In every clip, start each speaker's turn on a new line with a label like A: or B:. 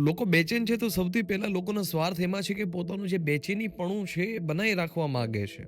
A: લોકો બેચેન છે તો સૌથી પહેલાં લોકોનો સ્વાર્થ એમાં છે કે પોતાનું જે બેચેનીપણું છે એ બનાવી રાખવા માગે છે.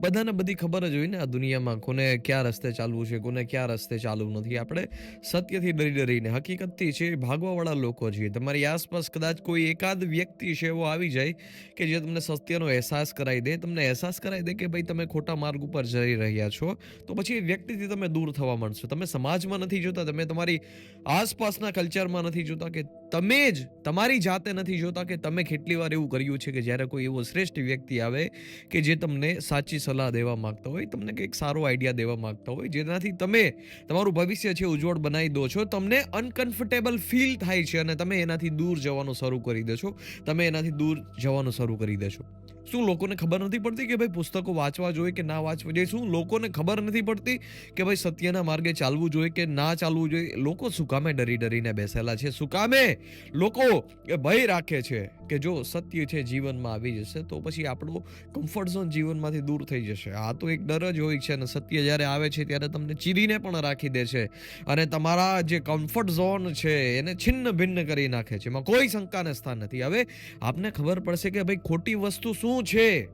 A: બધાને બધી ખબર જ હોય ને આ દુનિયામાં કોને ક્યાં રસ્તે ચાલવું છે, કોને ક્યાં રસ્તે ચાલવું નથી. આપણે સત્યથી ડરી ડરીને, હકીકતથી છે ભાગવાવાળા લોકો છીએ. તમારી આસપાસ કદાચ કોઈ એકાદ વ્યક્તિ છે એવો આવી જાય કે જે તમને સત્યનો અહેસાસ કરાવી દે. તમને અહેસાસ કરાવી દે કે ભાઈ તમે ખોટા માર્ગ ઉપર જઈ રહ્યા છો, તો પછી એ વ્યક્તિથી તમે દૂર થવા માંડશો. તમે સમાજમાં નથી જોતા, તમે તમારી આસપાસના કલ્ચરમાં નથી જોતા કે તમે જ તમારી જાતે નથી જોતા કે તમે કેટલી વાર એવું કર્યું છે કે જ્યારે કોઈ એવો શ્રેષ્ઠ વ્યક્તિ આવે કે જે તમને સાચી સલાહ દેવા માગતા હોય, તમને કંઈક સારો આઈડિયા દેવા માગતા હોય, જેનાથી તમે તમારું ભવિષ્ય છે ઉજ્જવળ બનાવી દો છો, તમને અનકમ્ફર્ટેબલ ફીલ થાય છે અને તમે એનાથી દૂર જવાનું શરૂ કરી દેશો તમે એનાથી દૂર જવાનું શરૂ કરી દેશો શું લોકોને ખબર નથી પડતી કે ભાઈ પુસ્તકો વાંચવા જોઈએ કે ના વાંચવા જોઈએ? શું લોકોને ખબર નથી પડતી કે ભાઈ સત્યના માર્ગે ચાલવું જોઈએ કે ના ચાલવું જોઈએ? લોકો શું કામે ડરી ડરીને બેસેલા છે? શું કામે? લોકો ભય રાખે છે કે જો સત્ય છે જીવનમાં આવી જશે તો પછી આપણું કમ્ફર્ટ ઝોન જીવનમાંથી દૂર થઈ જશે. આ તો એક ડર જ હોય છે અને સત્ય જ્યારે આવે છે ત્યારે તમને ચીરીને પણ રાખી દે છે. અને તમારા જે કમ્ફર્ટ ઝોન છે એને છિન્ન ભિન્ન કરી નાખે છે. એમાં કોઈ શંકાને સ્થાન નથી. હવે આપને ખબર પડશે કે ભાઈ ખોટી વસ્તુ શું છે?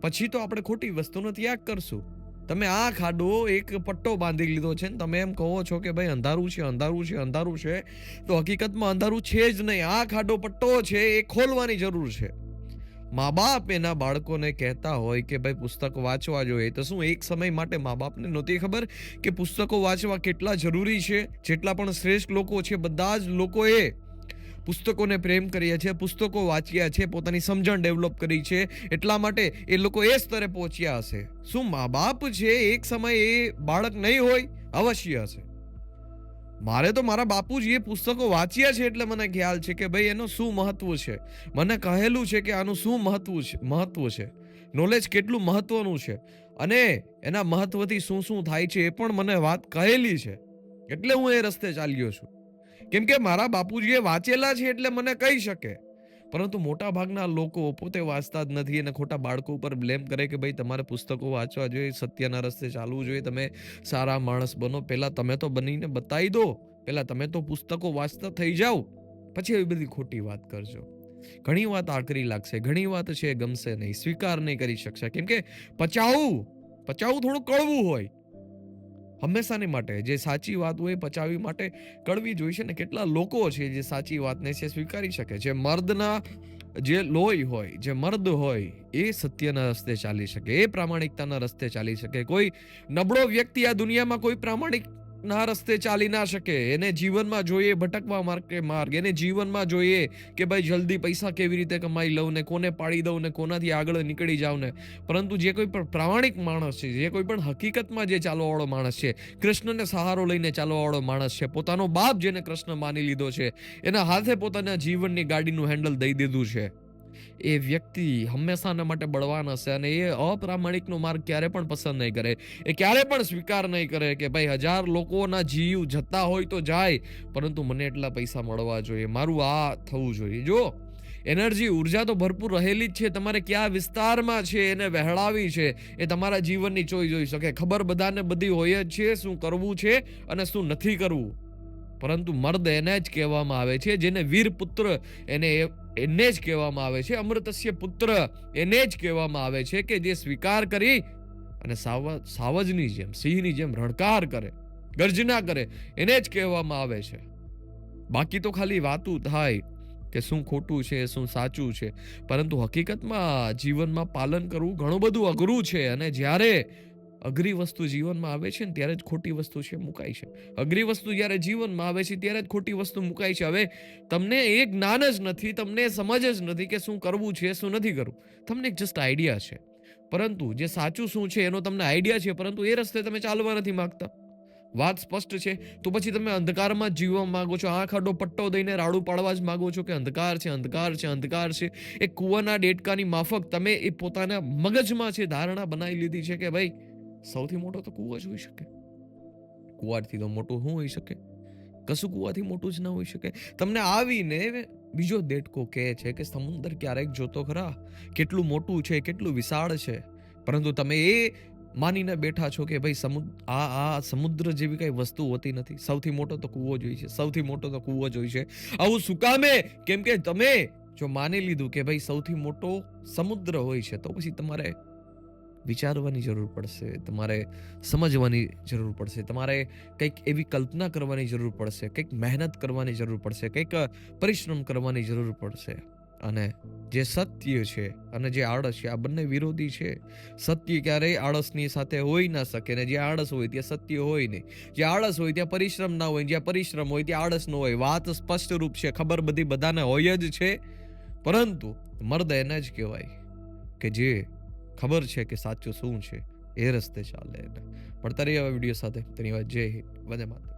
A: પછી તો આપણે ખોટી વસ્તુનો ત્યાગ કરશું. તમે આ ખાડો એક પટ્ટો બાંધી લીધો છે ને, તમે એમ કહો છો કે ભાઈ અંધારું છે અંધારું છે અંધારું છે, તો હકીકતમાં અંધારું છે જ નહીં. આ ખાડો પટ્ટો છે, એ ખોલવાની જરૂર છે. મા બાપ એના બાળકોને કહેતા હોય કે ભાઈ પુસ્તક વાંચવા જોઈએ. તો શું એક સમય માટે મા બાપને નહોતી ખબર કે પુસ્તકો વાંચવા કેટલા જરૂરી છે? જેટલા પણ શ્રેષ્ઠ લોકો છે, બધા જ લોકોએ પુસ્તકોને પ્રેમ કર્યા છે પુસ્તકો વાંચ્યા છે પોતાની સમજણ ડેવલપ કરી છે, એટલા માટે એ લોકો એ સ્તરે પહોંચ્યા હશે. શું મા બાપ છે એક સમય એ બાળક નહીં હોય? અવશ્ય હશે. મારે તો મારા બાપુજીએ પુસ્તકો વાંચ્યા છે એટલે મને ખ્યાલ છે કે ભાઈ એનું શું મહત્વ છે. મને કહેલું છે કે આનું શું મહત્વ છે મહત્વ છે. નોલેજ કેટલું મહત્વનું છે. અને એના મહત્વથી શું શું થાય છે એ પણ મને વાત કહેલી છે. એટલે હું એ રસ્તે ચાલ્યો છું. કેમ કે મારા બાપુજીએ વાંચેલા છે એટલે મને કહી શકે. પરંતુ મોટા ભાગના લોકો પોતે વાંચતા જ નથી અને ખોટા બાળકો ઉપર બ્લેમ કરે કે ભાઈ તમારે પુસ્તકો વાંચવા જોઈએ, સત્યના રસ્તે ચાલવું જોઈએ, તમે સારા માણસ બનો. પહેલાં તમે તો બનીને બતાવી દો. પહેલાં તમે તો પુસ્તકો વાંચતા થઈ જાઓ. પછી એવી બધી ખોટી વાત કરજો. ઘણી વાત આકરી લાગશે, ઘણી વાત છે ગમશે નહીં, સ્વીકાર નહીં કરી શકશે. કેમ કે પચાવું પચાવું થોડું કળવું હોય. હંમેશાની માટે, જે સાચી વાત હોય એ પચાવવી માટે કડવી જોઈશે ને કેટલા લોકો છે જે સાચી વાતને છે સ્વીકારી શકે. જે મર્દના જે લોહી હોય, જે મર્દ હોય, એ સત્યના રસ્તે ચાલી શકે, એ પ્રામાણિકતાના રસ્તે ચાલી શકે. કોઈ નબળો વ્યક્તિ આ દુનિયામાં કોઈ પ્રામાણિક ના રસ્તે ચાલી ના શકે. એને જીવનમાં જોઈએ ભટકવા માર્ગે માર્ગ. એને જીવનમાં જોઈએ કે ભાઈ જલ્દી પૈસા કેવી રીતે કમાઈ લઉં ને કોને પાડી દઉં ને કોનાથી આગળ નીકળી જાઉં ને. પરંતુ જે કોઈ પણ પ્રામાણિક માણસ છે, જે કોઈ પણ હકીકતમાં જે ચાલવાવાળો માણસ છે, કૃષ્ણને સહારો લઈને ચાલવાવાળો માણસ છે, પોતાનો બાપ જેને કૃષ્ણ માની લીધો છે, એના હાથે પોતાના જીવનની ગાડીનું હેન્ડલ દઈ દીધું છે. એ વ્યક્તિ હંમેશાના માટે બળવાન હશે અને એ અપ્રામાણિકનો માર્ગ ક્યારે પણ પસંદ નહીં કરે. એ ક્યારે પણ સ્વીકાર નહીં કરે કે ભાઈ હજાર લોકોના જીવ જતા હોય તો જાય, પરંતુ મને એટલા પૈસા મળવા જોઈએ, મારું આ થવું જોઈએ. જો, એનર્જી ઊર્જા તો ભરપૂર રહેલી જ છે, તમારે કયા વિસ્તારમાં છે, એને વહેળાવી છે, એ તમારા જીવનની ચોઈ જોઈ શકે. ખબર બધાને બધી હોય જ છે શું કરવું છે અને શું નથી કરવું. પરંતુ મર્દ એને જ કહેવામાં આવે છે, જેને વીર પુત્ર એને એને જ કહેવામાં આવે છે, અમૃતસ્ય પુત્ર એને જ કહેવામાં આવે છે કે જે સ્વીકાર કરી અને સાવ સાવજની જેમ, સિંહની જેમ રણકાર કરે, ગર્જના કરે, એને જ કહેવામાં આવે છે. બાકી તો ખાલી વાતું થાય કે શું ખોટું છે, શું સાચું છે, પરંતુ હકીકતમાં જીવનમાં પાલન કરવું ઘણું બધું અઘરું છે અને જ્યારે અઘરી વસ્તુ જીવનમાં આવે છે ને ત્યારે જ ખોટી વસ્તુ છે, મુકાય છે. અઘરી વસ્તુ જ્યારે જીવનમાં આવે છે, ત્યારે જ ખોટી વસ્તુ મુકાય છે. હવે તમને એ જ્ઞાન જ નથી, તમને સમજ જ નથી કે શું કરવું છે, શું નથી કરવું. તમને જસ્ટ આઈડિયા છે. પરંતુ જે સાચું શું છે, એનો તમને આઈડિયા છે, પરંતુ એ રસ્તે તમે ચાલવા નથી માંગતા. વાત સ્પષ્ટ છે. તો પછી તમે અંધકારમાં જીવવા માંગો છો, આંખ આડો પટ્ટો દઈને રાડું પાડવા જ માંગો છો કે અંધકાર છે અંધકાર છે અંધકાર છે. એ કૂવાના ડેટકાની માફક તમે એ પોતાના મગજમાં છે, ધારણા બનાવી લીધી છે કે ભાઈ સૌથી મોટો તો કૂવો જ હોઈ શકે. કુવારથી તો મોટું શું હોઈ શકે? કશું કુવાથી મોટું જ ના હોઈ શકે? તમને આવીને બીજો દેડકો કહે છે કે સમુદ્ર ક્યારેક જોતો ખરા? કેટલું મોટું છે, કેટલું વિશાળ છે? પરંતુ તમે એ માનીને બેઠા છો કે ભાઈ સમુદ્ર આ આ સમુદ્ર જેવી કઈ વસ્તુ હોતી નથી. સૌથી મોટો તો કૂવો જ હોય છે. સૌથી મોટો તો કૂવો જ હોય છે. આવું શું કામે કેમ કે તમે જો માની લીધું કે ભાઈ સૌથી મોટો સમુદ્ર હોય છે, તો પછી તમારે વિચારવાની જરૂર પડશે, તમારે સમજવાની જરૂર પડશે, તમારે કંઈક એવી કલ્પના કરવાની જરૂર પડશે, કંઈક મહેનત કરવાની જરૂર પડશે, કંઈક પરિશ્રમ કરવાની જરૂર પડશે. અને જે સત્ય છે અને જે આળસ છે, આ બંને વિરોધી છે. સત્ય ક્યારેય આળસની સાથે હોઈ ના શકે ને જે આળસ હોય ત્યાં સત્ય હોય નહીં. જે આળસ હોય ત્યાં પરિશ્રમ ના હોય જ્યાં પરિશ્રમ હોય ત્યાં આળસ ન હોય. વાત સ્પષ્ટ રૂપ છે, ખબર બધી બધાને હોય જ છે. પરંતુ મર્દ એને જ કહેવાય કે જે ખબર છે કે સાચું શું છે? એ રસ્તે ચાલે એને. પડતા રહીએ વીડિયો સાથે. તેની વાત જય હિન્દ. વંદે માતરમ.